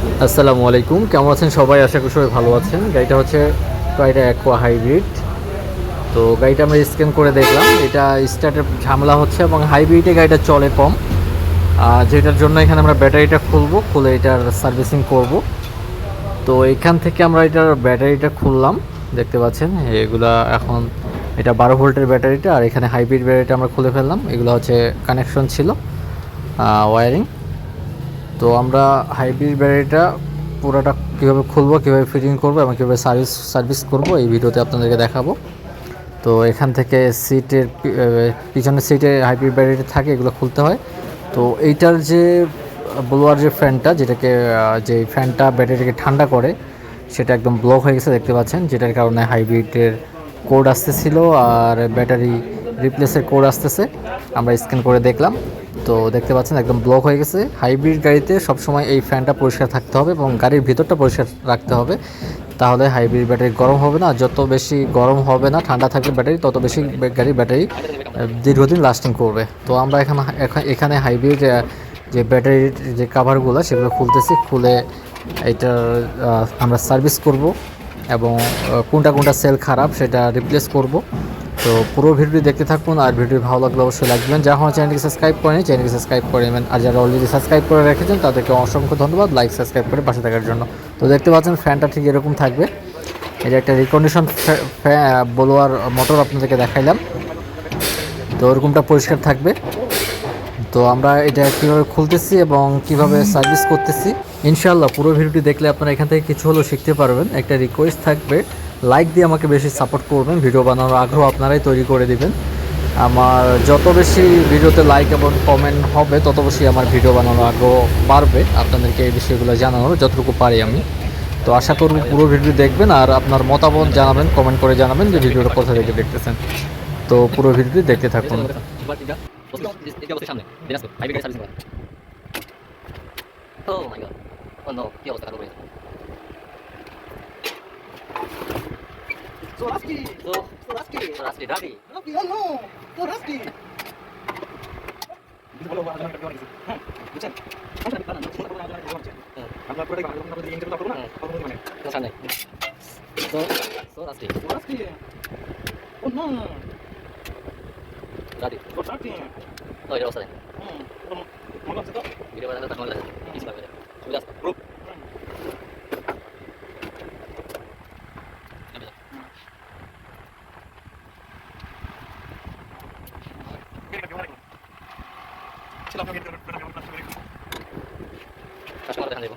আসসালামু আলাইকুম। কেমন আছেন সবাই? আশা করি সবাই ভালো আছেন। গাড়িটা হচ্ছে টয়টা অ্যাকোয়া হাইব্রিড তো গাড়িটা আমরা স্ক্যান করে দেখলাম। এটা স্টার্টের ঝামেলা হচ্ছে এবং হাইব্রিডে গাড়িটা চলে কম। আর যেটার জন্য এখানে আমরা ব্যাটারিটা খুলবো, খুলে এটার সার্ভিসিং করব। তো এখান থেকে আমরা এটার ব্যাটারিটা খুললাম। দেখতে পাচ্ছেন, এগুলা এখন এটা বারো ভোল্টের ব্যাটারিটা আর এখানে হাইব্রিড ব্যাটারিটা আমরা খুলে ফেললাম। এগুলো হচ্ছে কানেকশন ছিল ওয়ারিং তো আমরা হাইব্রিড ব্যাটারিটা পুরোটা কীভাবে খুলবো, কীভাবে ফিটিং করব এবং কীভাবে সার্ভিস সার্ভিস করব, এই ভিডিওতে আপনাদেরকে দেখাবো। তো এখান থেকে সিটের পিছনের সিটে হাইব্রিড ব্যাটারি থাকে, এগুলো খুলতে হয়। তো এইটার যে, ব্লোয়ার যে ফ্যানটা, যেটাকে যে ফ্যানটা ব্যাটারিকে ঠান্ডা করে, সেটা একদম ব্লক হয়ে গেছে, দেখতে পাচ্ছেন। যেটার কারণে হাইব্রিডের কোড আসতেছিল, আর ব্যাটারি রিপ্লেসের কোড আসতেছে। আমরা স্ক্যান করে দেখলাম। তো দেখতে পাচ্ছেন একদম ব্লক হয়ে গেছে। হাইব্রিড গাড়িতে সবসময় এই ফ্যানটা পরিষ্কার থাকতে হবে এবং গাড়ির ভিতরটা পরিষ্কার রাখতে হবে। তাহলে হাইব্রিড ব্যাটারি গরম হবে না। যত বেশি গরম হবে না, ঠান্ডা থাকবে ব্যাটারি তত বেশি গাড়ির ব্যাটারি দীর্ঘদিন লাস্টিং করবে। তো আমরা এখানে এখা- এখানে হাইব্রিড যে ব্যাটারির যে কাভারগুলো সেগুলো খুলতেছি। খুলে এটার আমরা সার্ভিস করব এবং কোনটা কোনটা সেল খারাপ সেটা রিপ্লেস করব। তো পুরো ভিডিও দেখতে থাকুন, আর ভিডিও ভালো লাগলে অবশ্যই লাগবেন যারা আমার চ্যানেলকে সাবস্ক্রাইব করেন চ্যানেলকে সাবস্ক্রাইব করে নেবেন। আর যারা অলরেডি সাবস্ক্রাইব করে রেখেছেন, তাদেরকে অসংখ্য ধন্যবাদ লাইক সাবস্ক্রাইব করে পাশে থাকার জন্য। তো দেখতে পাচ্ছেন, ফ্যানটা ঠিক এরকম থাকবে। এটা একটা রিকন্ডিশন বলোয়ার মোটর আপনাদেরকে দেখাইলাম। তো ওরকমটা পরিষ্কার থাকবে। তো আমরা এটা কীভাবে খুলতেছি এবং কীভাবে সার্ভিস করতেছি ইনশাল্লাহ পুরো ভিডিওটি দেখলে আপনারা এখান থেকে কিছু হলেও শিখতে পারবেন। একটা রিকোয়েস্ট থাকবে লাইক দিয়ে আমাকে বেশি সাপোর্ট করবেন ভিডিও বানানোর আগ্রহ আপনারাই তৈরি করে দিবেন। আমার যত বেশি ভিডিওতে লাইক এবং কমেন্ট হবে তত বেশি আমার ভিডিও বানানোর আগ্রহ বাড়বে। আপনাদেরকে এই বিষয়গুলো জানানোর যতটুকু পারি আমি। তো আশা করব পুরো ভিডিও দেখবেন আর আপনার মতামত জানাবেন কমেন্ট করে জানাবেন যে ভিডিওটা কোথা থেকে দেখতেছেন। তো পুরো ভিডিওটি দেখতে থাকুন। সামনে দিনাজপুর হাইব্রিড নো কি অবস্থা হয়ে গেছে Soraski! তো Soraski! Soraski, তো তো আজকে Soraski! ভিডিও বানাতে তখন লাগে কিছু পাবে সুবিধা আছে গ্রুপ কাস্টমার দেখান দেবো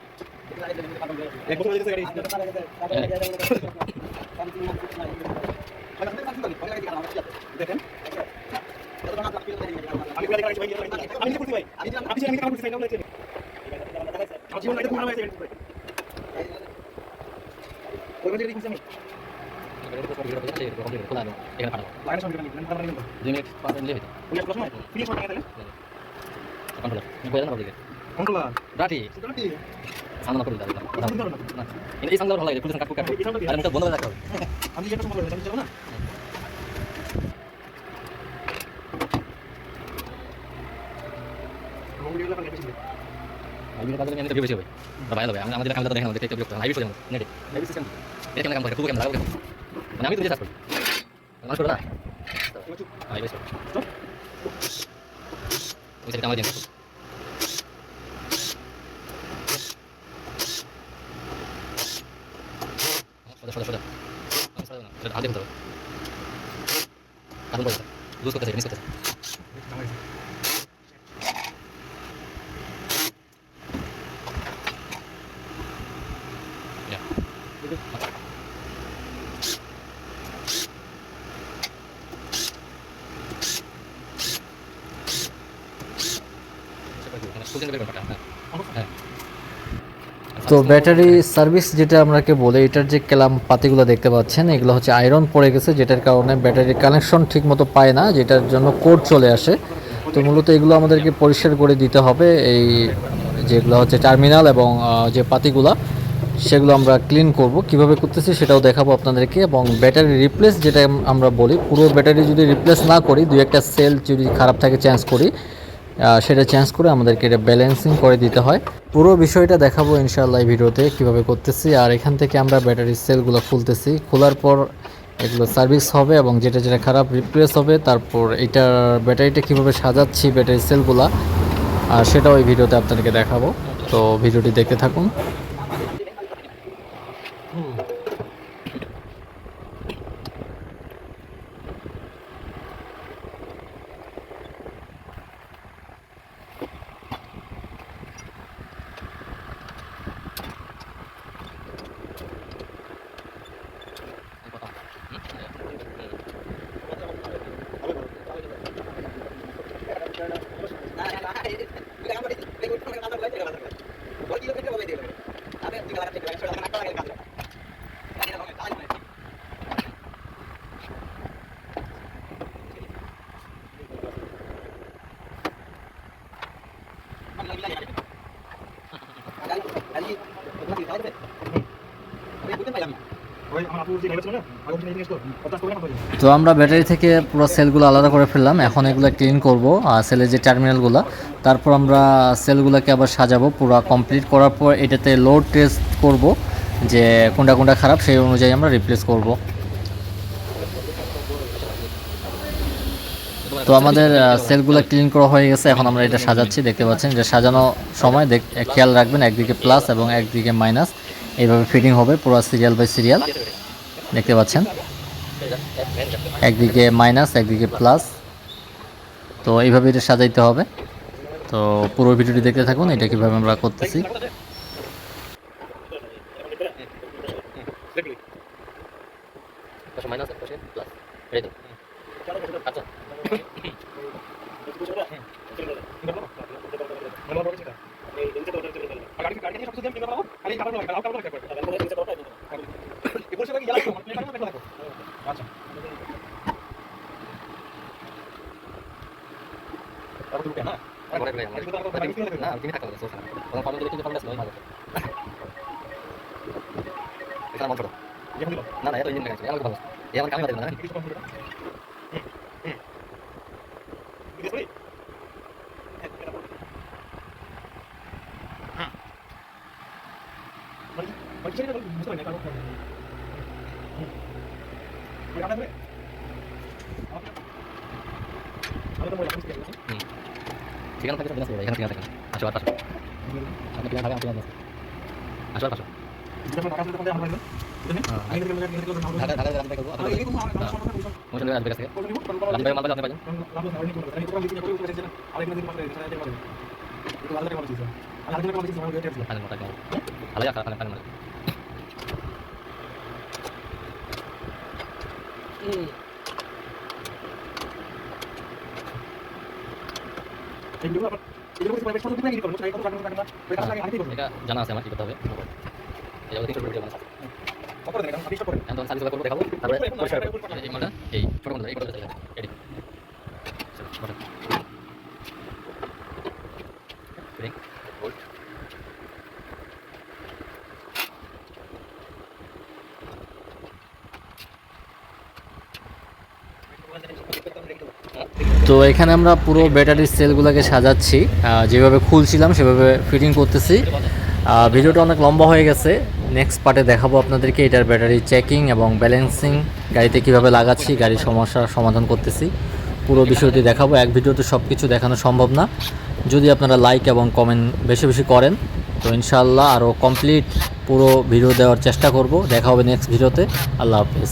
দুই মিনিট পাঁচ মিনিট হইতো কন্ট্রোলার বোঝা না পাবলিকে বন্ধ করে রাখতে হবে। আমি যেটা সময় আমি যাব না হাইব্রিড বেশি হবে। তা ভালো আমি আমাদের কামটা দেখেন বিরক্ত নেটে হাইব্রিড সিস্টেম এটা কেমন কাম করে খুব কেমন লাগাবো মানে আমি তো যেটা করি না ওই সেটা আমার দিন সোজা সোজা সোজা সোজা না এটা হাতে হতে হবে কারণ বলতে লুজ করতেছে মিস করতেছে সেটা কি মানে সুযোগ বের করতে হ্যাঁ হ্যাঁ তো ব্যাটারি সার্ভিস যেটা আমরাকে বলে, এটার যে ক্যালাম পাতিগুলো দেখতে পাচ্ছেন, এগুলো হচ্ছে আয়রন পড়ে গেছে, যেটার কারণে ব্যাটারির কানেকশন ঠিকমতো পায় না, যেটার জন্য কোড চলে আসে। তো মূলত এগুলো আমাদেরকে পরিষ্কার করে দিতে হবে, এই যেগুলো হচ্ছে টার্মিনাল এবং যে পাতিগুলা, সেগুলো আমরা ক্লিন করব। কীভাবে করতেছি সেটাও দেখাবো আপনাদেরকে, এবং ব্যাটারি রিপ্লেস যেটা আমরা বলি, পুরো ব্যাটারি যদি রিপ্লেস না করি, দুই একটা সেল যদি খারাপ থাকে, চেঞ্জ করি সেটা চেঞ্জ করে আমাদেরকে এটা ব্যালেন্সিং করে দিতে হয়। পুরো বিষয়টা দেখাবো ইনশাআল্লাহ ভিডিওতে কীভাবে করতেছি। আর এখান থেকে আমরা ব্যাটারি সেলগুলো খুলতেছি। খোলার পর এগুলো সার্ভিস হবে এবং যেটা যেটা খারাপ রিপ্লেস হবে, তারপর এটার ব্যাটারিটা কীভাবে সাজাচ্ছি ব্যাটারি সেলগুলা আর সেটাও এই ভিডিওতে আপনাদেরকে দেখাবো। তো ভিডিওটি দেখতে থাকুন ওই আমার আপুর যে গাড়ি ছিল না আগে থেকে জিজ্ঞেস করো কথা করে না বলি তো আমরা ব্যাটারি থেকে পুরো সেলগুলো আলাদা করে ফেললাম। এখন এগুলো ক্লিন করব আর সেলের যে টার্মিনালগুলো তারপর আমরা সেলগুলোকে আবার সাজাবো। পুরো কমপ্লিট করার পর এটাতে লোড টেস্ট করব, যে কোনটা কোনটা খারাপ সেই অনুযায়ী আমরা রিপ্লেস করব। তো আমাদের সেলগুলো ক্লিন করা হয়ে গেছে, এখন আমরা এটা সাজাচ্ছি। দেখতে পাচ্ছেন যে সাজানো সময় খেয়াল রাখবেন, একদিকে প্লাস এবং একদিকে মাইনাস এইভাবে ফিটিং হবে, পুরো সিরিয়াল বাই সিরিয়াল দেখতে পাচ্ছেন। একদিকে মাইনাস একদিকে প্লাস তো এইভাবে এটা সাজাইতে হবে। তো পুরো ভিডিওটি দেখতে থাকুন, এটা কীভাবে আমরা করতেছি। আচ্ছা গাড়ি গাড়ি নিয়ে সব কিছু দিয়ে পাবো খালি কাপড় লাগবে কাপড় লাগবে এগুলো সব কি জ্বালাচ্ছো মানে কাপড় লাগবে আচ্ছা তারপর তুমি না পরে ভাই আমার না তুমি থাকতে হবে সোর্স না তখন ফর্মুলা দেখি ফর্মুলা আছে মাঝে এখানে মন্ত্র যেমন দিল না না এটা ইঞ্জিন লাগাইছে আমাকে ভালো এই আমার কামে বাদে না কিছু কম করে হুম হুম করি মানে মানে সেটা বুঝতে পারি না কারণ হুম ওই আমরা ধরে আমি তো বললাম বুঝতে পারছি ঠিকানা থাকে বিনা এখানে ঠিকানা থাকে আসো আর পাশো আপনি ঠিকানা থাকে আমি ঠিকানা আছে আসো আর পাশো জানা আছে আমার কি করতে হবে? এই যাব তিনশো ভিডিও বানাচ্ছি তারপরে দেখেন আমি স্টপ করে। এখন সার্ভিস করব দেখাবো। তারপরে এই মালটা এই ছোট মালটা এই বড় এডি তো এখানে আমরা পুরো ব্যাটারির সেলগুলোকে সাজাচ্ছি। আহ, যেভাবে খুলছিলাম সেভাবে ফিটিং করতেছি। ভিডিওটা অনেক লম্বা হয়ে গেছে। নেক্সট পার্টে দেখাবো আপনাদেরকে এটার ব্যাটারি চেকিং এবং ব্যালেন্সিং গাড়িতে কীভাবে লাগাচ্ছি, গাড়ির সমস্যার সমাধান করতেছি। পুরো বিষয়টি দেখাবো, এক ভিডিওতে সব কিছু দেখানো সম্ভব না। যদি আপনারা লাইক এবং কমেন্ট বেশি বেশি করেন, তো ইনশাল্লাহ আরও কমপ্লিট পুরো ভিডিও দেওয়ার চেষ্টা করব। দেখা হবে নেক্সট ভিডিওতে আল্লাহ হাফিজ।